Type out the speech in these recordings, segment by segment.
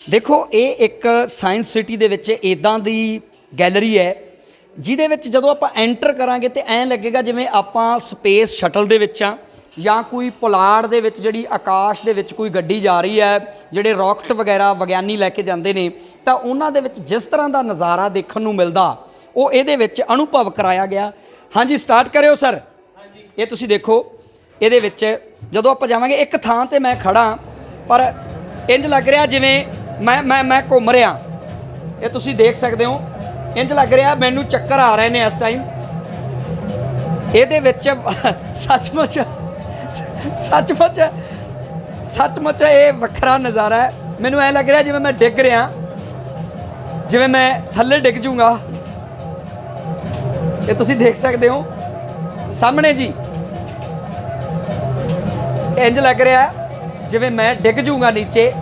ਦੇਖੋ, ਇਹ ਇੱਕ ਸਾਇੰਸ ਸਿਟੀ ਦੇ ਵਿੱਚ ਇਦਾਂ ਦੀ ਗੈਲਰੀ ਹੈ, ਜਿਹਦੇ ਵਿੱਚ ਜਦੋਂ ਆਪਾਂ ਐਂਟਰ ਕਰਾਂਗੇ ਤੇ ਐਂ ਲੱਗੇਗਾ ਜਿਵੇਂ ਆਪਾਂ ਸਪੇਸ ਸ਼ਟਲ ਦੇ ਵਿੱਚ ਆ ਜਾਂ ਕੋਈ ਪੁਲਾੜ ਦੇ ਵਿੱਚ ਜਿਹੜੀ ਆਕਾਸ਼ ਦੇ ਵਿੱਚ ਕੋਈ ਗੱਡੀ ਜਾ ਰਹੀ ਹੈ, ਜਿਹੜੇ ਰਾਕਟ ਵਗੈਰਾ ਵਿਗਿਆਨੀ ਲੈ ਕੇ ਜਾਂਦੇ ਨੇ, ਤਾਂ ਉਹਨਾਂ ਦੇ ਵਿੱਚ ਜਿਸ ਤਰ੍ਹਾਂ ਦਾ ਨਜ਼ਾਰਾ ਦੇਖਣ ਨੂੰ ਮਿਲਦਾ, ਉਹ ਇਹਦੇ ਵਿੱਚ ਅਨੁਭਵ ਕਰਾਇਆ ਗਿਆ। ਹਾਂਜੀ ਸਟਾਰਟ ਕਰਿਓ ਸਰ ਇਹ ਤੁਸੀਂ ਦੇਖੋ, ਇਹਦੇ ਵਿੱਚ ਜਦੋਂ ਆਪਾਂ ਜਾਵਾਂਗੇ, ਇੱਕ ਥਾਂ ਤੇ ਮੈਂ ਖੜਾ ਪਰ ਇੰਜ ਲੱਗ ਰਿਹਾ ਜਿਵੇਂ ਮੈਂ ਮੈਂ ਮੈਂ ਘੁੰਮ ਰਿਹਾ। ਇਹ ਤੁਸੀਂ ਦੇਖ ਸਕਦੇ ਹੋ। ਇੰਜ ਲੱਗ ਰਿਹਾ ਮੈਨੂੰ ਚੱਕਰ ਆ ਰਹੇ ਨੇ ਇਸ ਟਾਈਮ ਇਹਦੇ ਵਿੱਚ ਸੱਚਮੁੱਚ ਸੱਚਮੁੱਚ ਸੱਚਮੁੱਚ ਇਹ ਵੱਖਰਾ ਨਜ਼ਾਰਾ ਹੈ। ਮੈਨੂੰ ਐ ਲੱਗ ਰਿਹਾ ਜਿਵੇਂ ਮੈਂ ਡਿੱਗ ਰਿਹਾ। ਜਿਵੇਂ ਮੈਂ ਥੱਲੇ ਡਿੱਗ ਜੂੰਗਾ। ਇਹ ਤੁਸੀਂ ਦੇਖ ਸਕਦੇ ਹੋ। ਸਾਹਮਣੇ ਜੀ। ਇੰਜ ਲੱਗ ਰਿਹਾ ਜਿਵੇਂ ਮੈਂ ਡਿੱਗ ਜੂੰਗਾ ਨੀਚੇ।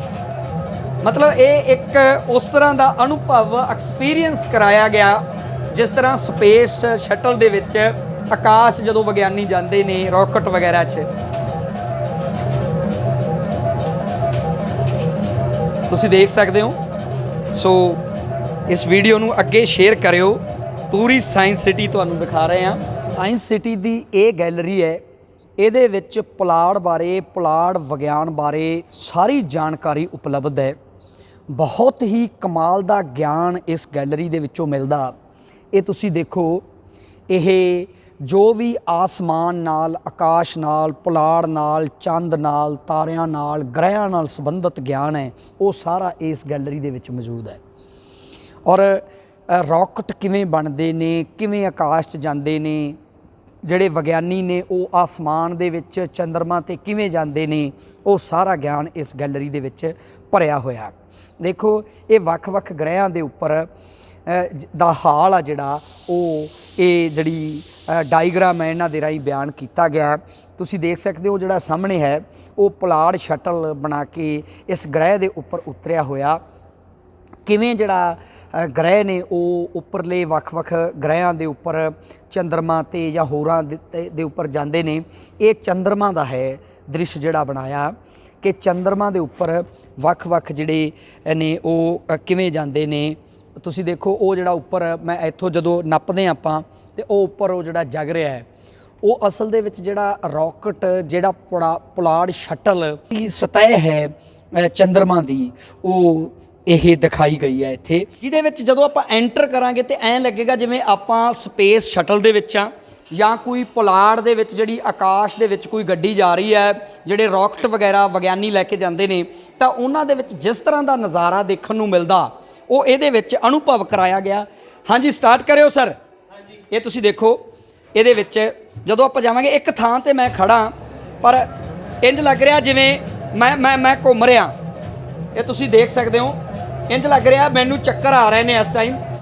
ਮਤਲਬ ਇਹ ਇੱਕ ਉਸ ਤਰ੍ਹਾਂ ਦਾ ਅਨੁਭਵ ਐਕਸਪੀਰੀਅੰਸ ਕਰਾਇਆ ਗਿਆ, ਜਿਸ ਤਰ੍ਹਾਂ ਸਪੇਸ ਸ਼ਟਲ ਦੇ ਵਿੱਚ ਆਕਾਸ਼ ਜਦੋਂ ਵਿਗਿਆਨੀ ਜਾਂਦੇ ਨੇ ਰਾਕਟ ਵਗੈਰਾ 'ਚ। ਤੁਸੀਂ ਦੇਖ ਸਕਦੇ ਹੋ। ਸੋ ਇਸ ਵੀਡੀਓ ਨੂੰ ਅੱਗੇ ਸ਼ੇਅਰ ਕਰਿਓ। ਪੂਰੀ ਸਾਇੰਸ ਸਿਟੀ ਤੁਹਾਨੂੰ ਦਿਖਾ ਰਹੇ ਹਾਂ। ਸਾਇੰਸ ਸਿਟੀ ਦੀ ਇਹ ਗੈਲਰੀ ਹੈ। ਇਹਦੇ ਵਿੱਚ ਪੁਲਾੜ ਬਾਰੇ, ਪੁਲਾੜ ਵਿਗਿਆਨ ਬਾਰੇ ਸਾਰੀ ਜਾਣਕਾਰੀ ਉਪਲਬਧ ਹੈ। ਬਹੁਤ ਹੀ ਕਮਾਲ ਦਾ ਗਿਆਨ ਇਸ ਗੈਲਰੀ ਦੇ ਵਿੱਚੋਂ ਮਿਲਦਾ। ਇਹ ਤੁਸੀਂ ਦੇਖੋ ਇਹ ਜੋ ਵੀ ਆਸਮਾਨ ਨਾਲ ਆਕਾਸ਼ ਨਾਲ ਪੁਲਾੜ ਨਾਲ ਚੰਦ ਨਾਲ ਤਾਰਿਆਂ ਨਾਲ ਗ੍ਰਹਿਆਂ ਨਾਲ ਸੰਬੰਧਿਤ ਗਿਆਨ ਹੈ ਉਹ ਸਾਰਾ ਇਸ ਗੈਲਰੀ ਦੇ ਵਿੱਚ ਮੌਜੂਦ ਹੈ। ਔਰ ਅ, ਰਾਕਟ ਕਿਵੇਂ ਬਣਦੇ ਨੇ ਕਿਵੇਂ ਆਕਾਸ਼ 'ਚ ਜਾਂਦੇ ਨੇ ਜਿਹੜੇ ਵਿਗਿਆਨੀ ਨੇ ਉਹ ਆਸਮਾਨ ਦੇ ਵਿੱਚ ਚੰ드ਰਮਾ ਤੇ ਕਿਵੇਂ ਜਾਂਦੇ ਨੇ ਉਹ ਸਾਰਾ ਗਿਆਨ ਇਸ ਗੈਲਰੀ ਦੇ ਵਿੱਚ ਭਰਿਆ ਹੋਇਆ। ਦੇਖੋ ਇਹ ਵੱਖ-ਵੱਖ ਗ੍ਰਹਿਆਂ ਦੇ ਉੱਪਰ ਦਾ ਹਾਲ ਆ ਜਿਹੜਾ ਉਹ ਇਹ ਜਿਹੜੀ ਅ, ਹੈ ਇਹਨਾਂ ਦੇ ਰਾਹੀਂ ਬਿਆਨ ਕੀਤਾ ਗਿਆ। ਤੁਸੀਂ ਦੇਖ ਸਕਦੇ ਹੋ ਜਿਹੜਾ ਸਾਹਮਣੇ ਹੈ ਉਹ ਪਲਾੜ ਸ਼ਟਲ ਬਣਾ ਕੇ ਇਸ ਗ੍ਰਹਿ ਦੇ ਉੱਪਰ ਉਤਰਿਆ ਹੋਇਆ। ਕਿਵੇਂ ਜਿਹੜਾ ਗ੍ਰਹਿ ਨੇ ਉਹ ਉੱਪਰਲੇ ਵੱਖ-ਵੱਖ ਗ੍ਰਹਿਆਂ ਦੇ ਉੱਪਰ ਚੰਦਰਮਾ ਤੇ ਜਾਂ ਹੋਰਾਂ ਦੇ ਉੱਪਰ ਜਾਂਦੇ ਨੇ, ਇਹ ਚੰਦਰਮਾ ਦਾ ਹੈ ਦ੍ਰਿਸ਼ ਜਿਹੜਾ ਬਣਾਇਆ ਕਿ ਚੰਦਰਮਾ ਦੇ ਉੱਪਰ ਵੱਖ-ਵੱਖ ਜਿਹੜੇ ਨੇ ਉਹ ਕਿਵੇਂ ਜਾਂਦੇ ਨੇ। ਤੁਸੀਂ ਦੇਖੋ, ਉਹ ਜਿਹੜਾ ਉੱਪਰ ਮੈਂ ਇੱਥੋਂ ਜਦੋਂ ਨੱਪਦੇ ਆਪਾਂ ਤੇ ਉਹ ਉੱਪਰ ਉਹ ਜਿਹੜਾ ਜਗ ਰਿਹਾ ਹੈ, ਉਹ ਅਸਲ ਦੇ ਵਿੱਚ ਜਿਹੜਾ ਰਾਕਟ, ਜਿਹੜਾ ਪੁਲਾੜ ਸ਼ਟਲ ਦੀ ਸਤਹ ਹੈ ਚੰਦਰਮਾ ਦੀ, ਉਹ ਇਹ ਦਿਖਾਈ ਗਈ ਹੈ ਇੱਥੇ। ਜਿਹਦੇ ਵਿੱਚ ਜਦੋਂ ਆਪਾਂ ਐਂਟਰ ਕਰਾਂਗੇ ਤੇ ਐਂ ਲੱਗੇਗਾ ਜਿਵੇਂ ਆਪਾਂ ਸਪੇਸ ਸ਼ਟਲ ਦੇ ਵਿੱਚ ਆ ਜਾਂ ਕੋਈ ਪੁਲਾੜ ਦੇ ਵਿੱਚ ਜਿਹੜੀ ਆਕਾਸ਼ ਦੇ ਵਿੱਚ ਕੋਈ ਗੱਡੀ ਜਾ ਰਹੀ ਹੈ ਜਿਹੜੇ ਰਾਕਟ ਵਗੈਰਾ ਵਿਗਿਆਨੀ ਲੈ ਕੇ ਜਾਂਦੇ ਨੇ ਤਾਂ ਉਹਨਾਂ ਦੇ ਵਿੱਚ ਜਿਸ ਤਰ੍ਹਾਂ ਦਾ ਨਜ਼ਾਰਾ ਦੇਖਣ ਨੂੰ ਮਿਲਦਾ ਉਹ ਇਹਦੇ ਵਿੱਚ ਅਨੁਭਵ ਕਰਾਇਆ ਗਿਆ। ਹਾਂਜੀ ਸਟਾਰਟ ਕਰਿਓ ਸਰ ਇਹ ਤੁਸੀਂ ਦੇਖੋ ਇਹਦੇ ਵਿੱਚ ਜਦੋਂ ਆਪਾਂ ਜਾਵਾਂਗੇ ਇੱਕ ਥਾਂ ਤੇ ਮੈਂ ਖੜਾ ਪਰ ਇੰਜ ਲੱਗ ਰਿਹਾ ਜਿਵੇਂ ਮੈਂ ਮੈਂ ਮੈਂ ਘੁੰਮ ਰਿਹਾ। ਇਹ ਤੁਸੀਂ ਦੇਖ ਸਕਦੇ ਹੋ ਇੰਜ ਲੱਗ ਰਿਹਾ ਮੈਨੂੰ ਚੱਕਰ ਆ ਰਹੇ ਨੇ ਇਸ ਟਾਈਮ